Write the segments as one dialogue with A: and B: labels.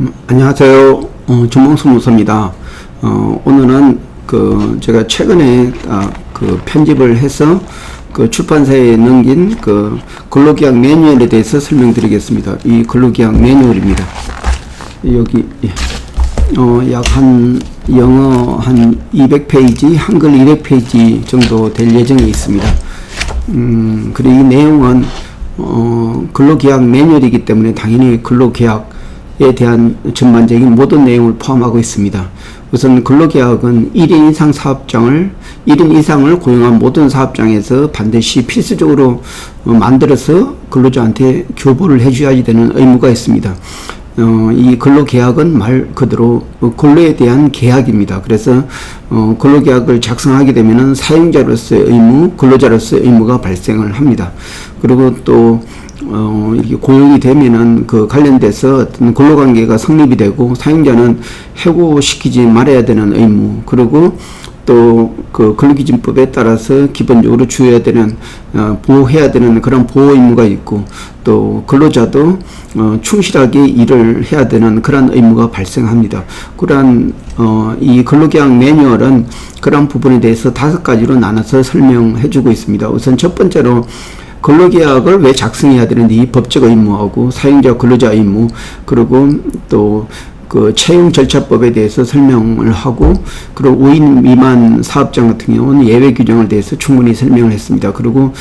A: 음, 안녕하세요. 어, 전봉수 무소입니다. 어, 오늘은 그 제가 최근에 아, 그 편집을 해서 그 출판사에 넘긴 그 근로계약 매뉴얼에 대해서 설명드리겠습니다. 이 근로계약 매뉴얼입니다. 여기 예. 어, 약 한 영어 한 200페이지, 한글 200페이지 정도 될 예정에 있습니다. 음, 그리고 이 내용은 어, 근로계약 매뉴얼이기 때문에 당연히 근로계약에 대한 전반적인 모든 내용을 포함하고 있습니다. 우선 근로계약은 1인 이상 사업장을 1인 이상을 고용한 모든 사업장에서 반드시 필수적으로 어, 만들어서 근로자한테 교보를 해줘야 되는 의무가 있습니다. 어, 이 근로계약은 말 그대로 어, 근로에 대한 계약입니다. 그래서 어, 근로계약을 작성하게 되면은 사용자로서의 의무, 근로자로서의 의무가 발생을 합니다. 그리고 또 어, 이렇게 고용이 되면은 그 관련돼서 어떤 근로관계가 성립이 되고 사용자는 해고시키지 말아야 되는 의무, 그리고 또 그 근로기준법에 따라서 기본적으로 주어야 되는 어, 보호해야 되는 그런 보호 의무가 있고 또 근로자도 어, 충실하게 일을 해야 되는 그런 의무가 발생합니다. 그러한 어, 이 근로계약 매뉴얼은 그런 부분에 대해서 다섯 가지로 나눠서 설명해주고 있습니다. 우선 첫 번째로 근로계약을 왜 작성해야 되는지 이 법적 의무하고 사용자 근로자 의무 그리고 또 그 채용 절차법에 대해서 설명을 하고 그리고 5인 미만 사업장 같은 경우는 예외 규정에 대해서 충분히 설명을 했습니다. 그리고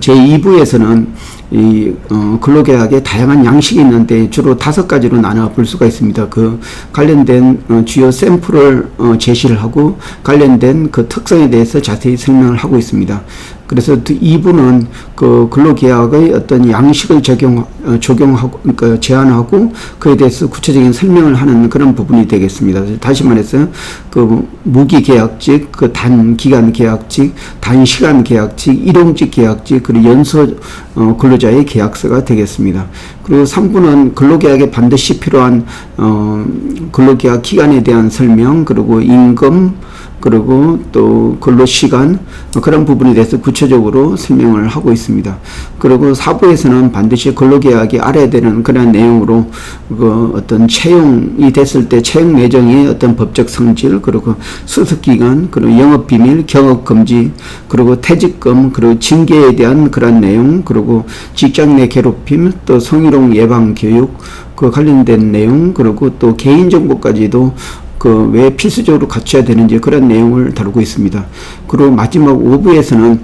A: 제 2부에서는 이 어, 근로계약에 다양한 양식이 있는데 주로 다섯 가지로 나눠 볼 수가 있습니다. 그 관련된 어, 주요 샘플을 어, 제시를 하고 관련된 그 특성에 대해서 자세히 설명을 하고 있습니다. 그래서 2부는 그 근로계약의 어떤 양식을 적용 어, 적용하고 그러니까 제안하고 그에 대해서 구체적인 설명을 하는 그런 부분이 되겠습니다. 다시 말해서 그 무기 계약직, 그 단 기간 계약직, 단 시간 계약직, 일용직 계약직, 그리고 연소 어, 근로자의 계약서가 되겠습니다. 그리고 3부는 근로계약에 반드시 필요한 어, 근로계약 기간에 대한 설명, 그리고 임금, 그리고 또 근로 시간 그런 부분에 대해서 구체적으로 설명을 하고 있습니다. 그리고 사부에서는 반드시 근로계약이 알아야 되는 그런 내용으로 그 어떤 채용이 됐을 때 채용 예정의 어떤 법적 성질 그리고 수습 기간 그리고 영업 비밀 경업 금지 그리고 퇴직금 그리고 징계에 대한 그런 내용 그리고 직장 내 괴롭힘 또 성희롱 예방 교육 그 관련된 내용 그리고 또 개인정보까지도 그 왜 필수적으로 갖춰야 되는지 그런 내용을 다루고 있습니다. 그리고 마지막 5부에서는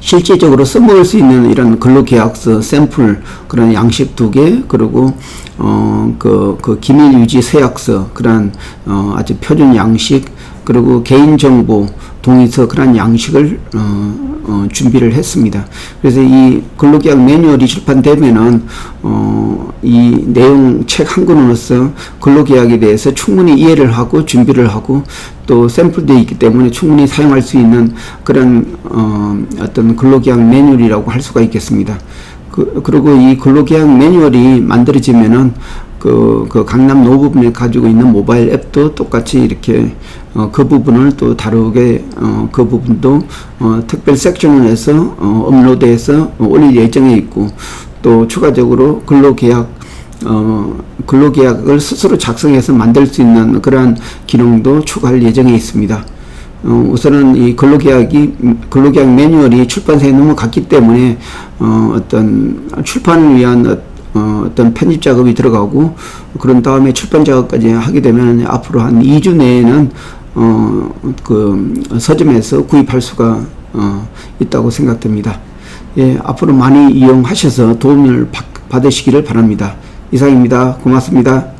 A: 실제적으로 써먹을 수 있는 이런 근로계약서 샘플 그런 양식 두 개 그리고 어그 그 기밀 유지 서약서 그런 어 아주 표준 양식 그리고 개인정보 동의서 그런 양식을 어, 어, 준비를 했습니다. 그래서 이 근로계약 매뉴얼이 출판되면은 어, 이 내용 책 한 권으로서 근로계약에 대해서 충분히 이해를 하고 준비를 하고 또 샘플되어 있기 때문에 충분히 사용할 수 있는 그런 어, 어떤 근로계약 매뉴얼이라고 할 수가 있겠습니다. 그, 그리고 이 근로계약 매뉴얼이 만들어지면은 그, 그 강남 노부분에 가지고 있는 모바일 앱도 똑같이 이렇게 어, 그 부분을 또 다루게 어, 그 부분도 어, 특별 섹션을 해서 어, 업로드해서 올릴 예정에 있고 또 추가적으로 근로계약 어, 근로계약을 스스로 작성해서 만들 수 있는 그러한 기능도 추가할 예정에 있습니다. 어, 우선은 이 근로계약이 근로계약 매뉴얼이 출판사에 넘어갔기 때문에 어, 어떤 출판을 위한 어, 어떤 편집 작업이 들어가고 그런 다음에 출판 작업까지 하게 되면 앞으로 한 2주 내에는 어, 그 서점에서 구입할 수가 어, 있다고 생각됩니다. 예, 앞으로 많이 이용하셔서 도움을 받, 받으시기를 바랍니다. 이상입니다. 고맙습니다.